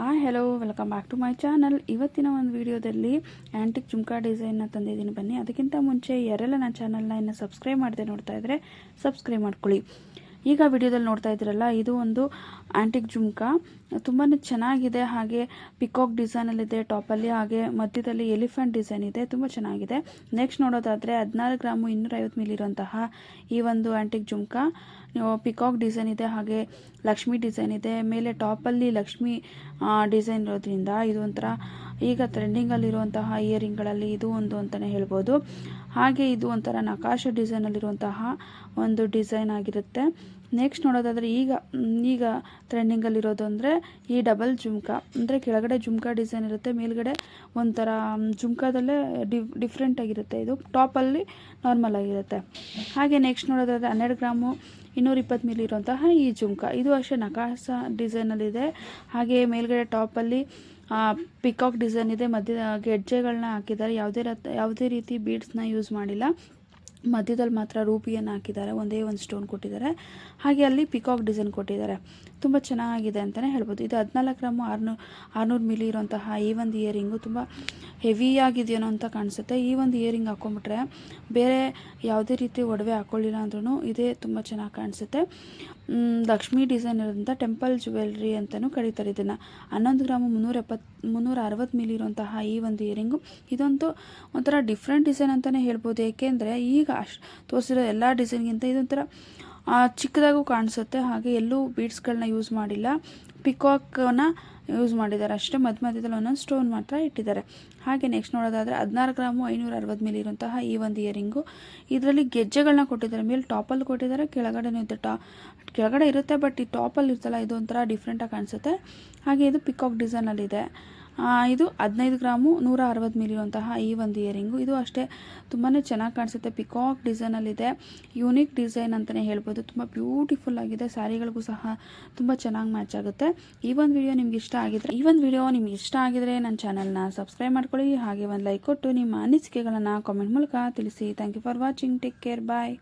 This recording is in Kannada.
Hi hello welcome back to my channel ಇವತ್ತಿನ ಒಂದು ವಿಡಿಯೋದಲ್ಲಿ ಆ್ಯಂಟಿಕ್ ಜುಮ್ಕಾ ಡಿಸೈನ್ನ ತಂದಿದ್ದೀನಿ ಬನ್ನಿ. ಅದಕ್ಕಿಂತ ಮುಂಚೆ ಯಾರೆಲ್ಲ ನನ್ನ ಚಾನಲ್ನ ಇನ್ನು ಸಬ್ಸ್ಕ್ರೈಬ್ ಮಾಡದೆ ನೋಡ್ತಾ ಇದ್ದರೆ ಸಬ್ಸ್ಕ್ರೈಬ್ ಮಾಡ್ಕೊಳ್ಳಿ. ಈಗ ವಿಡಿಯೋದಲ್ಲಿ ನೋಡ್ತಾ ಇದ್ದೀರಲ್ಲ, ಇದು ಒಂದು ಆ್ಯಂಟಿಕ್ ಜುಮ್ಕ. ತುಂಬಾ ಚೆನ್ನಾಗಿದೆ, ಹಾಗೆ ಪಿಕಾಕ್ ಡಿಸೈನಲ್ಲಿದೆ ಟಾಪಲ್ಲಿ ಹಾಗೆ ಮಧ್ಯದಲ್ಲಿ ಎಲಿಫೆಂಟ್ ಡಿಸೈನ್ ಇದೆ, ತುಂಬ ಚೆನ್ನಾಗಿದೆ. ನೆಕ್ಸ್ಟ್ ನೋಡೋದಾದರೆ ಹದಿನಾರು ಗ್ರಾಮು ಇನ್ನೂರೈವತ್ತು ಮಿಲಿ ಇರುವಂತಹ ಈ ಒಂದು ಆ್ಯಂಟಿಕ್ ಜುಮ್ಕ. ಪಿಕಾಕ್ ಡಿಸೈನ್ ಇದೆ, ಹಾಗೆ ಲಕ್ಷ್ಮಿ ಡಿಸೈನ್ ಇದೆ, ಮೇಲೆ ಟಾಪಲ್ಲಿ ಲಕ್ಷ್ಮಿ ಡಿಸೈನ್ ಇರೋದ್ರಿಂದ ಇದೊಂಥರ ಈಗ ಟ್ರೆಂಡಿಂಗಲ್ಲಿರುವಂತಹ ಇಯರಿಂಗ್ಗಳಲ್ಲಿ ಇದು ಒಂದು ಅಂತಲೇ ಹೇಳ್ಬೋದು. ಹಾಗೆ ಇದು ಒಂಥರ ನಕಾಶ ಡಿಸೈನಲ್ಲಿರುವಂತಹ ಒಂದು ಡಿಸೈನ್ ಆಗಿರುತ್ತೆ. ನೆಕ್ಸ್ಟ್ ನೋಡೋದಾದರೆ ಈಗ ಈಗ ಟ್ರೆಂಡಿಂಗಲ್ಲಿರೋದು ಅಂದರೆ ಈ ಡಬಲ್ ಜುಮ್ಕಾ, ಅಂದರೆ ಕೆಳಗಡೆ ಜುಮ್ಕಾ ಡಿಸೈನ್ ಇರುತ್ತೆ, ಮೇಲ್ಗಡೆ ಒಂಥರ ಜುಮ್ಕಾದಲ್ಲೇ ಡಿಫ್ ಡಿಫ್ರೆಂಟ್ ಆಗಿರುತ್ತೆ ಇದು. ಟಾಪಲ್ಲಿ ನಾರ್ಮಲ್ ಆಗಿರುತ್ತೆ. ಹಾಗೆ ನೆಕ್ಸ್ಟ್ ನೋಡೋದಾದರೆ ಹನ್ನೆರಡು ಗ್ರಾಮು ಇನ್ನೂರ ಇಪ್ಪತ್ತು ಮಿಲಿ ಇರುವಂತಹ ಈ ಜುಮ್ಕಾ. ಇದು ಅಷ್ಟೇ ನಕಾಸ ಡಿಸೈನಲ್ಲಿದೆ ಹಾಗೆ ಮೇಲ್ಗಡೆ ಟಾಪಲ್ಲಿ ಪಿಕಾಕ್ ಡಿಸೈನ್ ಇದೆ. ಮಧ್ಯ ಗೆಜ್ಜೆಗಳನ್ನ ಹಾಕಿದ್ದಾರೆ. ಯಾವುದೇ ರ ಯಾವುದೇ ರೀತಿ ಬೀಡ್ಸ್ನ ಯೂಸ್ ಮಾಡಿಲ್ಲ. ಮಧ್ಯದಲ್ಲಿ ಮಾತ್ರ ರೂಪಿಯನ್ನು ಹಾಕಿದ್ದಾರೆ. ಒಂದೇ ಒಂದು ಸ್ಟೋನ್ ಕೊಟ್ಟಿದ್ದಾರೆ. ಹಾಗೆ ಅಲ್ಲಿ ಪಿಕಾಕ್ ಡಿಸೈನ್ ಕೊಟ್ಟಿದ್ದಾರೆ. ತುಂಬ ಚೆನ್ನಾಗಿದೆ ಅಂತಲೇ ಹೇಳ್ಬೋದು. ಇದು ಹದಿನಾಲ್ಕು ಗ್ರಾಮು ಆರುನೂರು ಆರುನೂರು ಮಿಲಿ ಇರುವಂತಹ ಈ ಒಂದು ಇಯರಿಂಗು ತುಂಬ ಹೆವಿಯಾಗಿದೆಯೇನೋ ಅಂತ ಕಾಣಿಸುತ್ತೆ. ಈ ಒಂದು ಇಯರಿಂಗ್ ಹಾಕೊಂಡ್ಬಿಟ್ರೆ ಬೇರೆ ಯಾವುದೇ ರೀತಿ ಒಡವೆ ಹಾಕ್ಕೊಳ್ಳಿಲ್ಲ ಅಂದ್ರೂ ಇದೇ ತುಂಬ ಚೆನ್ನಾಗಿ ಕಾಣಿಸುತ್ತೆ. ಲಕ್ಷ್ಮೀ ಡಿಸೈನ್ ಇರೋದಂಥ ಟೆಂಪಲ್ ಜುವೆಲ್ರಿ ಅಂತಲೂ ಕರೀತಾರೆ ಇದನ್ನು. ಹನ್ನೊಂದು ಗ್ರಾಮು ಮುನ್ನೂರ ಎಪ್ಪತ್ತು ಮುನ್ನೂರ ಅರವತ್ತು ಮಿಲಿ ಇರುವಂತಹ ಈ ಒಂದು ಇಯರಿಂಗು ಇದಂತೂ ಒಂಥರ ಡಿಫ್ರೆಂಟ್ ಡಿಸೈನ್ ಅಂತಲೇ ಹೇಳ್ಬೋದು. ಏಕೆಂದರೆ ಈಗ ಅಷ್ಟು ತೋರಿಸಿರೋ ಎಲ್ಲ ಡಿಸೈನ್ಗಿಂತ ಇದೊಂಥರ ಚಿಕ್ಕದಾಗೂ ಕಾಣಿಸುತ್ತೆ. ಹಾಗೆ ಎಲ್ಲೂ ಬೀಡ್ಸ್ಗಳನ್ನ ಯೂಸ್ ಮಾಡಿಲ್ಲ. ಪಿಕಾಕನ್ನ ಯೂಸ್ ಮಾಡಿದ್ದಾರೆ ಅಷ್ಟೇ. ಮಧ್ಯ ಮಧ್ಯದಲ್ಲಿ ಒಂದೊಂದು ಸ್ಟೋನ್ ಮಾತ್ರ ಇಟ್ಟಿದ್ದಾರೆ. ಹಾಗೆ ನೆಕ್ಸ್ಟ್ ನೋಡೋದಾದರೆ ಹದಿನಾರು ಗ್ರಾಮು ಐನೂರ ಅರವತ್ತು ಮೇಲೆ ಇರುವಂತಹ ಈ ಒಂದು ಇಯರಿಂಗು. ಇದರಲ್ಲಿ ಗೆಜ್ಜೆಗಳನ್ನ ಕೊಟ್ಟಿದ್ದಾರೆ. ಮೇಲೆ ಟಾಪಲ್ಲಿ ಕೊಟ್ಟಿದ್ದಾರೆ. ಕೆಳಗಡೆನೂ ಇದೆ ಟಾ, ಕೆಳಗಡೆ ಇರುತ್ತೆ, ಬಟ್ ಈ ಟಾಪಲ್ಲಿ ಇರ್ತಲ್ಲ ಇದು ಒಂಥರ ಡಿಫ್ರೆಂಟಾಗಿ ಕಾಣಿಸುತ್ತೆ. ಹಾಗೆ ಇದು ಪಿಕಾಕ್ ಡಿಸೈನಲ್ಲಿದೆ. ಇದು ಹದಿನೈದು ಗ್ರಾಮು ನೂರ ಅರವತ್ತು ಮಿಲಿ ಇರುವಂತಹ ಈ ಒಂದು ಇಯರಿಂಗು ಇದು ಅಷ್ಟೇ ತುಂಬಾ ಚೆನ್ನಾಗಿ ಕಾಣಿಸುತ್ತೆ. ಪಿಕಾಕ್ ಡಿಸೈನಲ್ಲಿದೆ ಯೂನಿಕ್ ಡಿಸೈನ್ ಅಂತಲೇ ಹೇಳ್ಬೋದು. ತುಂಬ ಬ್ಯೂಟಿಫುಲ್ ಆಗಿದೆ. ಸ್ಯಾರಿಗಳಿಗೂ ಸಹ ತುಂಬ ಚೆನ್ನಾಗಿ ಮ್ಯಾಚ್ ಆಗುತ್ತೆ. ಈ ಒಂದು ವಿಡಿಯೋ ನಿಮ್ಗೆ ಇಷ್ಟ ಆಗಿದ್ರೆ, ಈ ಒಂದು ವಿಡಿಯೋ ನಿಮ್ಗೆ ಇಷ್ಟ ಆಗಿದ್ರೆ ನನ್ನ ಚಾನಲ್ನ ಸಬ್ಸ್ಕ್ರೈಬ್ ಮಾಡ್ಕೊಳ್ಳಿ. ಹಾಗೆ ಒಂದು ಲೈಕ್ ಕೊಟ್ಟು ನಿಮ್ಮ ಅನಿಸಿಕೆಗಳನ್ನು ಕಾಮೆಂಟ್ ಮೂಲಕ ತಿಳಿಸಿ. Thank you for watching take care bye